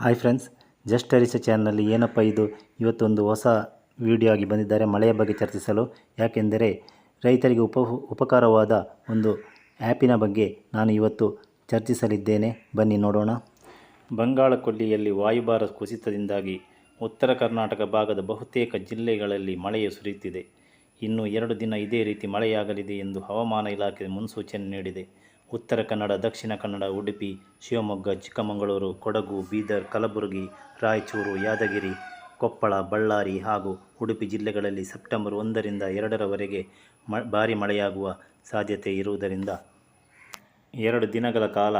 Hi friends, just ಅರಿಸ ಚಾನಲ್ನಲ್ಲಿ ಏನಪ್ಪ ಇದು? ಇವತ್ತೊಂದು ಹೊಸ ವಿಡಿಯೋ ಆಗಿ ಬಂದಿದ್ದಾರೆ. ಮಳೆಯ ಬಗ್ಗೆ ಚರ್ಚಿಸಲು. ಯಾಕೆಂದರೆ ರೈತರಿಗೆ ಉಪ, ಉಪಕಾರವಾದ ಒಂದು ಆ್ಯಪಿನ ಬಗ್ಗೆ ನಾನು ಇವತ್ತು ಚರ್ಚಿಸಲಿದ್ದೇನೆ. ಬನ್ನಿ ನೋಡೋಣ. ಬಂಗಾಳ ಕೊಲ್ಲಿಯಲ್ಲಿ ವಾಯುಭಾರ ಕುಸಿತದಿಂದಾಗಿ ಉತ್ತರ ಕರ್ನಾಟಕ ಭಾಗದ ಬಹುತೇಕ ಜಿಲ್ಲೆಗಳಲ್ಲಿ ಮಳೆಯು ಸುರಿಯುತ್ತಿದೆ. ಇನ್ನು ಎರಡು ದಿನ ಇದೇ ರೀತಿ ಮಳೆಯಾಗಲಿದೆ ಎಂದು ಹವಾಮಾನ ಇಲಾಖೆ ಮುನ್ಸೂಚನೆ ನೀಡಿದೆ. ಉತ್ತರ ಕನ್ನಡ, ದಕ್ಷಿಣ ಕನ್ನಡ, ಉಡುಪಿ, ಶಿವಮೊಗ್ಗ, ಚಿಕ್ಕಮಗಳೂರು, ಕೊಡಗು, ಬೀದರ್, ಕಲಬುರಗಿ, ರಾಯಚೂರು, ಯಾದಗಿರಿ, ಕೊಪ್ಪಳ, ಬಳ್ಳಾರಿ ಹಾಗೂ ಉಡುಪಿ ಜಿಲ್ಲೆಗಳಲ್ಲಿ ಸೆಪ್ಟೆಂಬರ್ ಒಂದರಿಂದ ಎರಡರವರೆಗೆ ಮ, ಭಾರಿ ಮಳೆಯಾಗುವ ಸಾಧ್ಯತೆ ಇರುವುದರಿಂದ ಎರಡು ದಿನಗಳ ಕಾಲ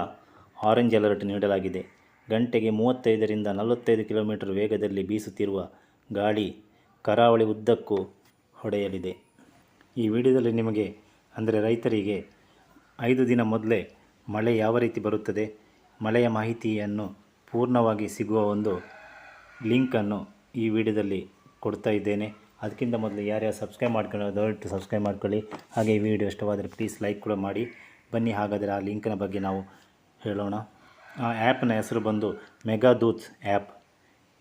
ಆರೆಂಜ್ ಅಲರ್ಟ್ ನೀಡಲಾಗಿದೆ. ಗಂಟೆಗೆ ಮೂವತ್ತೈದರಿಂದ ನಲವತ್ತೈದು ಕಿಲೋಮೀಟರ್ ವೇಗದಲ್ಲಿ ಬೀಸುತ್ತಿರುವ ಗಾಳಿ ಕರಾವಳಿ ಉದ್ದಕ್ಕೂ ಹೊಡೆಯಲಿದೆ. ಈ ವಿಡಿಯೋದಲ್ಲಿ ನಿಮಗೆ, ಅಂದರೆ ರೈತರಿಗೆ ಐದು ದಿನ ಮೊದಲೇ ಮಳೆ ಯಾವ ರೀತಿ ಬರುತ್ತದೆ? ಮಳೆಯ ಮಾಹಿತಿಯನ್ನು ಪೂರ್ಣವಾಗಿ ಸಿಗುವ ಒಂದು ಲಿಂಕನ್ನು ಈ ವಿಡಿಯೋದಲ್ಲಿ ಕೊಡ್ತಾ ಇದ್ದೇನೆ. ಅದಕ್ಕಿಂತ ಮೊದಲು ಯಾರ್ಯಾರು ಸಬ್ಸ್ಕ್ರೈಬ್ ಮಾಡ್ಕೊಳ್ಳೋ ದಯವಿಟ್ಟು ಸಬ್ಸ್ಕ್ರೈಬ್ ಮಾಡ್ಕೊಳ್ಳಿ. ಹಾಗೆ ಈ ವಿಡಿಯೋ ಇಷ್ಟವಾದರೆ ಪ್ಲೀಸ್ ಲೈಕ್ ಕೂಡ ಮಾಡಿ. ಬನ್ನಿ, ಹಾಗಾದರೆ ಆ ಲಿಂಕಿನ ಬಗ್ಗೆ ನಾವು ಹೇಳೋಣ. ಆ ಆ್ಯಪ್ನ ಹೆಸರು ಬಂದು ಮೆಗಾದೂತ್ ಆ್ಯಪ್.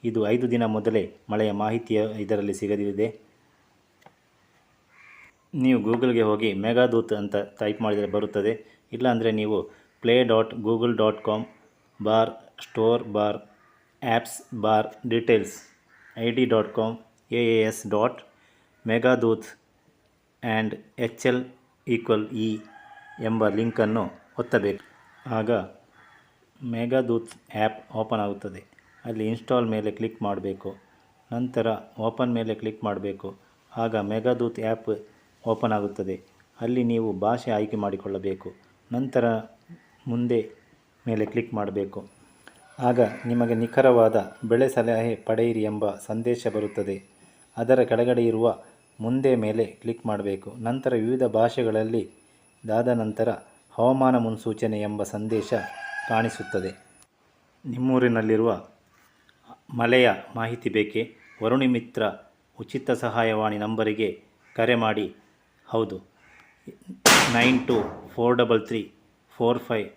ಇದು ಐದು ದಿನ ಮೊದಲೇ ಮಳೆಯ ಮಾಹಿತಿಯ ಇದರಲ್ಲಿ ಸಿಗಲಿದೆ ನೀವು ಗೂಗಲ್ಗೆ ಹೋಗಿ ಮೆಗಾದೂತ್ ಅಂತ ಟೈಪ್ ಮಾಡಿದರೆ ಬರುತ್ತದೆ. ಇಲ್ಲಾಂದರೆ ನೀವು play dot Google dot com bar store bar apps bar details I D dot com A A S dot Meghdoot and H L equal E ಎಂಬ ಲಿಂಕನ್ನು ಒತ್ತಬೇಕು. ಆಗ ಮೆಗಾದೂತ್ ಆ್ಯಪ್ ಓಪನ್ ಆಗುತ್ತದೆ. ಅಲ್ಲಿ ಇನ್ಸ್ಟಾಲ್ ಮೇಲೆ ಕ್ಲಿಕ್ ಮಾಡಬೇಕು. ನಂತರ ಓಪನ್ ಮೇಲೆ ಕ್ಲಿಕ್ ಮಾಡಬೇಕು. ಆಗ ಮೆಗಾದೂತ್ ಆ್ಯಪ್ ಓಪನ್ ಆಗುತ್ತದೆ. ಅಲ್ಲಿ ನೀವು ಭಾಷೆ ಆಯ್ಕೆ ಮಾಡಿಕೊಳ್ಳಬೇಕು. ನಂತರ ಮುಂದೆ ಮೇಲೆ ಕ್ಲಿಕ್ ಮಾಡಬೇಕು. ಆಗ ನಿಮಗೆ ನಿಖರವಾದ ಬೆಳೆ ಸಲಹೆ ಪಡೆಯಿರಿ ಎಂಬ ಸಂದೇಶ ಬರುತ್ತದೆ. ಅದರ ಕೆಳಗಡೆ ಇರುವ ಮುಂದೆ ಮೇಲೆ ಕ್ಲಿಕ್ ಮಾಡಬೇಕು. ನಂತರ ವಿವಿಧ ಭಾಷೆಗಳಲ್ಲಿ ದಾದ ನಂತರ ಹವಾಮಾನ ಮುನ್ಸೂಚನೆ ಎಂಬ ಸಂದೇಶ ಕಾಣಿಸುತ್ತದೆ. ನಿಮ್ಮೂರಿನಲ್ಲಿರುವ ಮಳೆಯ ಮಾಹಿತಿ ಬೇಕೇ? ವರುಣಿ ಮಿತ್ರ ಉಚಿತ ಸಹಾಯವಾಣಿ ನಂಬರಿಗೆ ಕರೆ ಮಾಡಿ. ಹೌದು. Nine two four double three, four five,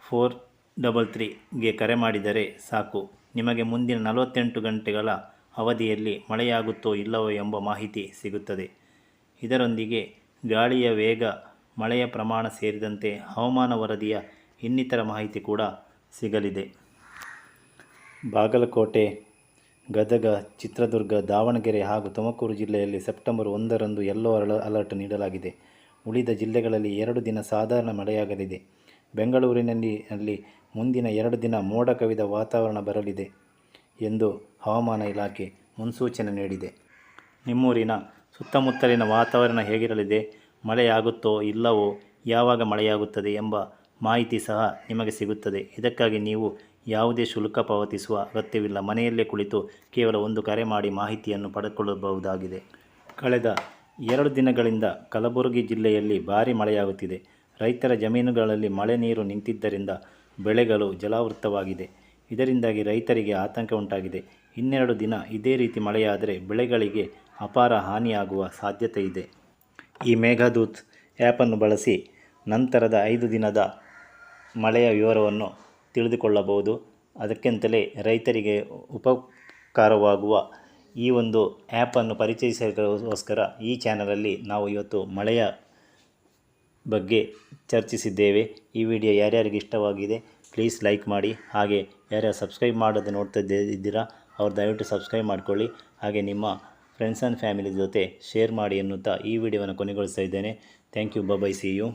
four double ತ್ರೀಗೆ ಕರೆ ಮಾಡಿದರೆ ಸಾಕು. ನಿಮಗೆ ಮುಂದಿನ ನಲವತ್ತೆಂಟು ಗಂಟೆಗಳ ಅವಧಿಯಲ್ಲಿ ಮಳೆಯಾಗುತ್ತೋ ಇಲ್ಲವೋ ಎಂಬ ಮಾಹಿತಿ ಸಿಗುತ್ತದೆ. ಇದರೊಂದಿಗೆ ಗಾಳಿಯ ವೇಗ, ಮಳೆಯ ಪ್ರಮಾಣ ಸೇರಿದಂತೆ ಹವಾಮಾನ ವರದಿಯ ಇನ್ನಿತರ ಮಾಹಿತಿ ಕೂಡ ಸಿಗಲಿದೆ. ಬಾಗಲಕೋಟೆ ಗದಗ, ಚಿತ್ರದುರ್ಗ, ದಾವಣಗೆರೆ ಹಾಗೂ ತುಮಕೂರು ಜಿಲ್ಲೆಯಲ್ಲಿ ಸೆಪ್ಟೆಂಬರ್ ಒಂದರಂದು ಯೆಲ್ಲೋ ಅಲ, ಅಲರ್ಟ್ ನೀಡಲಾಗಿದೆ. ಉಳಿದ ಜಿಲ್ಲೆಗಳಲ್ಲಿ ಎರಡು ದಿನ ಸಾಧಾರಣ ಮಳೆಯಾಗಲಿದೆ. ಬೆಂಗಳೂರಿನಲ್ಲಿ ಅಲ್ಲಿ ಮುಂದಿನ ಎರಡು ದಿನ ಮೋಡ ಕವಿದ ವಾತಾವರಣ ಬರಲಿದೆ ಎಂದು ಹವಾಮಾನ ಇಲಾಖೆ ಮುನ್ಸೂಚನೆ ನೀಡಿದೆ. ನಿಮ್ಮೂರಿನ ಸುತ್ತಮುತ್ತಲಿನ ವಾತಾವರಣ ಹೇಗಿರಲಿದೆ? ಮಳೆಯಾಗುತ್ತೋ ಇಲ್ಲವೋ? ಯಾವಾಗ ಮಳೆಯಾಗುತ್ತದೆ ಎಂಬ ಮಾಹಿತಿ ಸಹ ನಿಮಗೆ ಸಿಗುತ್ತದೆ. ಇದಕ್ಕಾಗಿ ನೀವು ಯಾವುದೇ ಶುಲ್ಕ ಪಾವತಿಸುವ ಅಗತ್ಯವಿಲ್ಲ. ಮನೆಯಲ್ಲೇ ಕುಳಿತು ಕೇವಲ ಒಂದು ಕರೆ ಮಾಡಿ ಮಾಹಿತಿಯನ್ನು ಪಡೆದುಕೊಳ್ಳಬಹುದಾಗಿದೆ. ಕಳೆದ ಎರಡು ದಿನಗಳಿಂದ ಕಲಬುರಗಿ ಜಿಲ್ಲೆಯಲ್ಲಿ ಭಾರೀ ಮಳೆಯಾಗುತ್ತಿದೆ. ರೈತರ ಜಮೀನುಗಳಲ್ಲಿ ಮಳೆ ನೀರು ನಿಂತಿದ್ದರಿಂದ ಬೆಳೆಗಳು ಜಲಾವೃತವಾಗಿದೆ ಇದರಿಂದಾಗಿ ರೈತರಿಗೆ ಆತಂಕ ಉಂಟಾಗಿದೆ. ಇನ್ನೆರಡು ದಿನ ಇದೇ ರೀತಿ ಮಳೆಯಾದರೆ ಬೆಳೆಗಳಿಗೆ ಅಪಾರ ಹಾನಿಯಾಗುವ ಸಾಧ್ಯತೆ ಇದೆ. ಈ ಮೇಘದೂತ್ ಆ್ಯಪನ್ನು ಬಳಸಿ ನಂತರದ ಐದು ದಿನದ ಮಳೆಯ ವಿವರವನ್ನು ತಿಳಿದುಕೊಳ್ಳಬಹುದು. ಅದಕ್ಕೆಂತಲೇ ರೈತರಿಗೆ ಉಪಕಾರವಾಗುವ ಈ ಒಂದು ಆ್ಯಪನ್ನು ಪರಿಚಯಿಸೋಸ್ಕರ ಈ ಚಾನಲಲ್ಲಿ ನಾವು ಇವತ್ತು ಮಳೆಯ ಬಗ್ಗೆ ಚರ್ಚಿಸಿದ್ದೇವೆ. ಈ ವಿಡಿಯೋ ಯಾರ್ಯಾರಿಗೆ ಇಷ್ಟವಾಗಿದೆ ಪ್ಲೀಸ್ ಲೈಕ್ ಮಾಡಿ. ಹಾಗೆ ಯಾರ್ಯಾರು ಸಬ್ಸ್ಕ್ರೈಬ್ ಮಾಡೋದು ನೋಡ್ತಾ ಇದ್ದೀರಾ, ಅವ್ರು ದಯವಿಟ್ಟು ಸಬ್ಸ್ಕ್ರೈಬ್ ಮಾಡಿಕೊಳ್ಳಿ. ಹಾಗೆ ನಿಮ್ಮ ಫ್ರೆಂಡ್ಸ್ ಆ್ಯಂಡ್ ಫ್ಯಾಮಿಲಿ ಜೊತೆ ಶೇರ್ ಮಾಡಿ ಎನ್ನುತ್ತಾ ಈ ವಿಡಿಯೋವನ್ನು ಕೊನೆಗೊಳಿಸ್ತಾ ಇದ್ದೇನೆ. Thank you bye bye see you